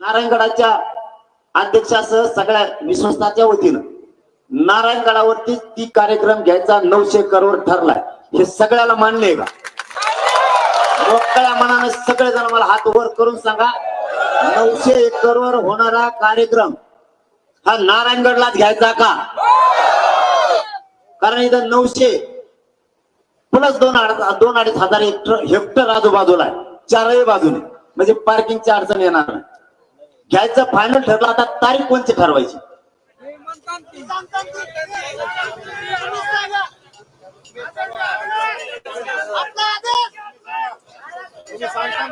नारायणगडाच्या अध्यक्षासह सगळ्या विश्वस्ताच्या वतीनं नारायणगडावरती ती कार्यक्रम घ्यायचा नऊशे करोड ठरलाय. हे सगळ्याला मान्य आहे का? मोकळ्या मनानं सगळेजण मला हात वर करून सांगा नऊशे एकरवर होणारा कार्यक्रम हा नारायणगडलाच घ्यायचा का? कारण इथं नऊशे प्लस दोन दोन अडीच हजार हेक्टर आजूबाजूला आहे. चारही बाजूने. म्हणजे पार्किंगची अडचण येणार नाही. घ्यायचं फायनल ठरलं आता तारीख कोणती ठरवायची?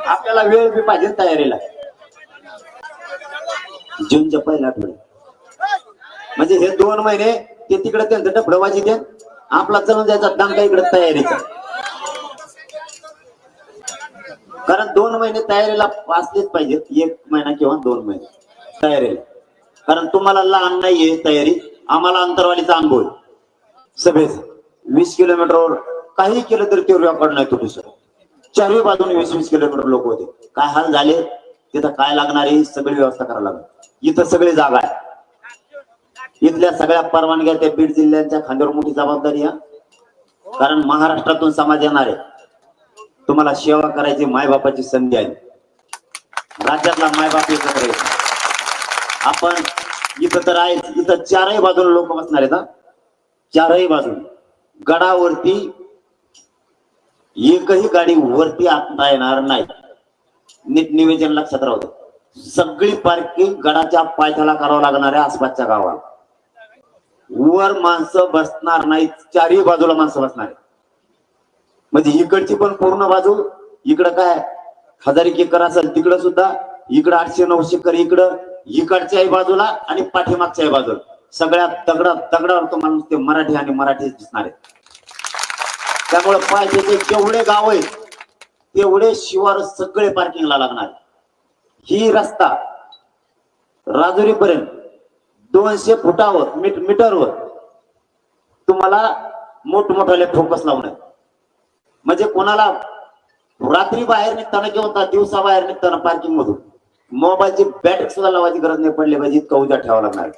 आपल्याला वेळ बी पाहिजे तयारीला. जूनच्या पहिल्या आठवड्यात. म्हणजे हे दोन महिने ते तिकडे त्यांचं डफडवायचे ते आपला चलून जायचा दांडा इकडे तयारीचा कारण दोन महिने तयारीला वाचलेच पाहिजेत एक महिना किंवा दोन महिने. तयारीला कारण तुम्हाला लहान नाहीये तयारी. आम्हाला अंतरवालीचा अनुभव आहे. सभेचा वीस किलोमीटरवर काही केलं तरी ते रेकॉर्ड नाही तुटू सर चारही बाजूने वीस वीस किलोमीटर लोक होते. काय हाल झाले? तिथं काय लागणार आहे? सगळी व्यवस्था करायला लागणार इथं सगळी जागा आहे. इथल्या सगळ्या परवानग्या त्या बीड जिल्ह्यांच्या खांद्यावर मोठी जबाबदारी आहे. कारण महाराष्ट्रातून समाज येणार आहे. तुम्हाला सेवा करायची मायबापाची संधी आहे. राज्यातला मायबाप एकत्र आपण इथं तर आहे इथं चारही बाजूला लोक बसणार आहेत चारही बाजूने. गडावरती एकही गाडी वरती आता येणार नाही. नीट निवेदन लक्षात राहू सगळी पार्किंग गडाच्या पायथ्याला करावं लागणार आहे आसपासच्या गावाला. वर माणसं बसणार नाहीत चारही बाजूला माणसं बसणार आहेत. म्हणजे इकडची पण पूर्ण बाजू इकडं काय हजार एक एकर असेल तिकडं सुद्धा इकडं आठशे नऊशे एकर इकडं इकडच्याही बाजूला आणि पाठीमागच्याही बाजूला. सगळ्यात दगडा तगडावर तुम्हाला नुसते मराठी आणि मराठी दिसणार आहे. त्यामुळे पाहिजे ते जेवढे गाव आहेत तेवढे शिवार सगळे पार्किंगला लागणार ही रस्ता राजुरी पर्यंत दोनशे फुटावर मीटरवर तुम्हाला मोठमोठाले फोकस लावणार म्हणजे कोणाला रात्री बाहेर निघताना किंवा दिवसा बाहेर निघताना पार्किंग मधून मोबाईलची बॅटरी सुद्धा लावायची गरज नाही पडली पाहिजे इतका उद्या ठेवावा लागणार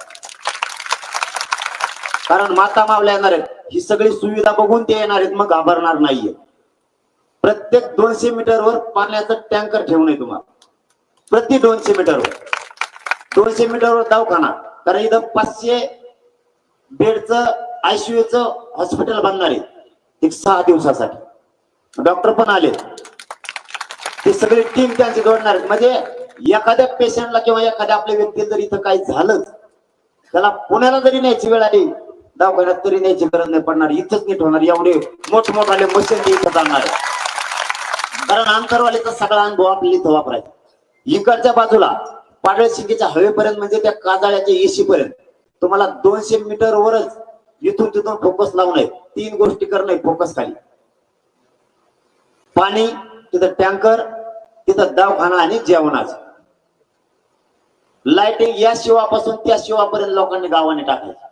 कारण माता मावल्या येणार आहेत ही सगळी सुविधा बघून ते येणार आहेत मग घाबरणार नाहीये. प्रत्येक दोनशे मीटरवर पाण्याचा टँकर ठेवू नये तुम्हाला. प्रति दोनशे मीटरवर. दोनशे मीटरवर दवाखाना. कारण इथं पाचशे बेडचं आयसीयूचं हॉस्पिटल बांधणार आहे. एक सहा दिवसासाठी. डॉक्टर पण आले. ते सगळी टीम त्यांची जोडणार म्हणजे एखाद्या पेशंटला किंवा एखाद्या आपल्या व्यक्तीला जर इथं काही झालंच त्याला पुण्याला जरी न्यायची वेळ आली दवाखान्यात तरी न्यायची गरज नाही पडणार. इथंच नीट होणार. एवढे मोठमोठाले मशीन इथं जाणार कारण अंतरवालीचा सगळा अनुभव आपल्याला इथं वापरायचा इकडच्या बाजूला पाडळ शिंगेच्या हवेपर्यंत म्हणजे त्या काजाळ्याच्या एसी पर्यंत तुम्हाला दोनशे मीटर वरच इथून तिथून फोकस लावू नये. तीन गोष्टी करणं फोकस खाली. पाणी तिथं टँकर तिथं दवाखाना आणि जेवणाचं. लाइटिंग या शिवापासून त्या शिवापर्यंत लोकांनी गावाने टाकायचं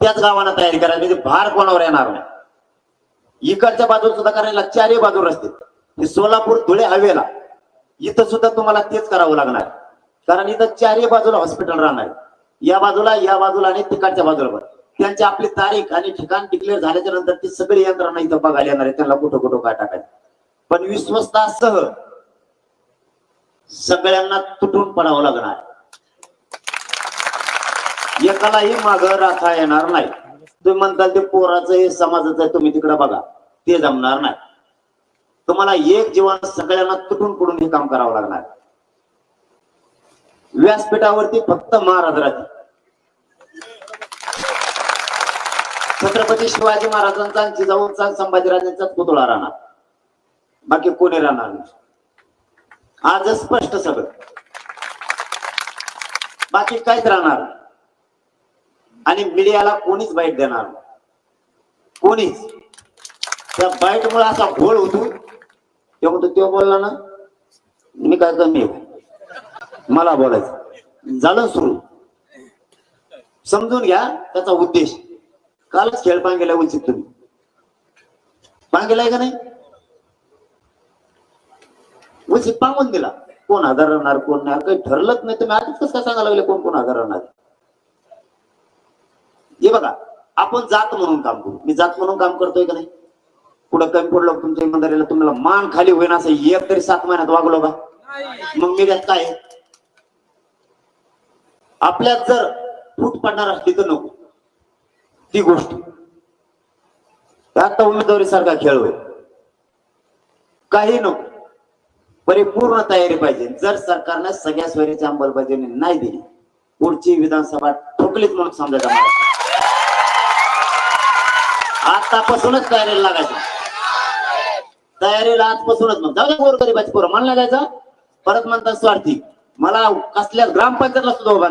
त्याच गावांना तयारी करायची म्हणजे भार कोणावर येणार नाही. इकडच्या बाजूला सुद्धा करायला चारही बाजू रस्ते. सोलापूर धुळे हवेला. इथं सुद्धा तुम्हाला तेच करावं लागणार. कारण इथं चारही बाजूला हॉस्पिटल राहणार. या बाजूला या बाजूला आणि तिकडच्या बाजूला त्यांची आपली तारीख आणि ठिकाण डिक्लेअर झाल्याच्यानंतर ती सगळी यंत्रणा इथं बघायला येणार आहे त्यांना कुठं कुठं काय टाकायचं. पण विश्वस्तासह सगळ्यांना तुटून पडावं लागणार. एकालाही माग राखा येणार नाही. तुम्ही म्हणताल ते पोराचं हे समाजाचं आहे तुम्ही तिकडे बघा. ते जमणार नाही. तुम्हाला एक जीवन सगळ्यांना तुटून पडून हे काम करावं लागणार. व्यासपीठावरती फक्त महाराज राहतील. छत्रपती शिवाजी महाराजांचा जिजाऊंचा संभाजीराजांचा पुतळा राहणार. बाकी कोणी राहणार नाही. आज स्पष्ट सगळं. बाकी काहीच राहणार आणि मीडियाला कोणीच बाईट देणार कोणीच. त्या बाईट मुळे असा घोळ होतो. ते म्हणतो तो बोलला ना मी काय कमी मला बोलायचं. झालं सुरू. समजून घ्या त्याचा उद्देश. कालच खेळ पांगेला उचित तुम्ही पांगेलाय का नाही? उचित पांगून दिला. कोण हजर राहणार कोण नाही? काही ठरलंच नाही. तुम्ही आधीच कसं काय सांगायला लागले कोण कोण हजर राहणार? हे बघा आपण जात म्हणून काम करू. मी जात म्हणून काम करतोय का नाही? पुढे कमी पडलो तुमच्या इमानदारीला? तुम्हाला मान खाली होईना असं एक तरी सात महिन्यात वागलो का? मग मी त्यात काय आहे? आपल्यात जर फूट पडणार असली तर नको. ती गोष्ट. आता उमेदवारी सारखा खेळ होईल. काही नको. परिपूर्ण तयारी पाहिजे. जर सरकारने सगळ्या सोयरीची अंमलबजावणी नाही दिली पुढची विधानसभा ठोकलीच म्हणून समजायचं आतापासूनच तयारीला लागायचं. तयारीला आजपासूनच मग. जाऊ गोर गोरगरीबाची पोरं. म्हणला जायचं. परत म्हणतात स्वार्थी. मला कसल्या ग्रामपंचायतला सुद्धा उभा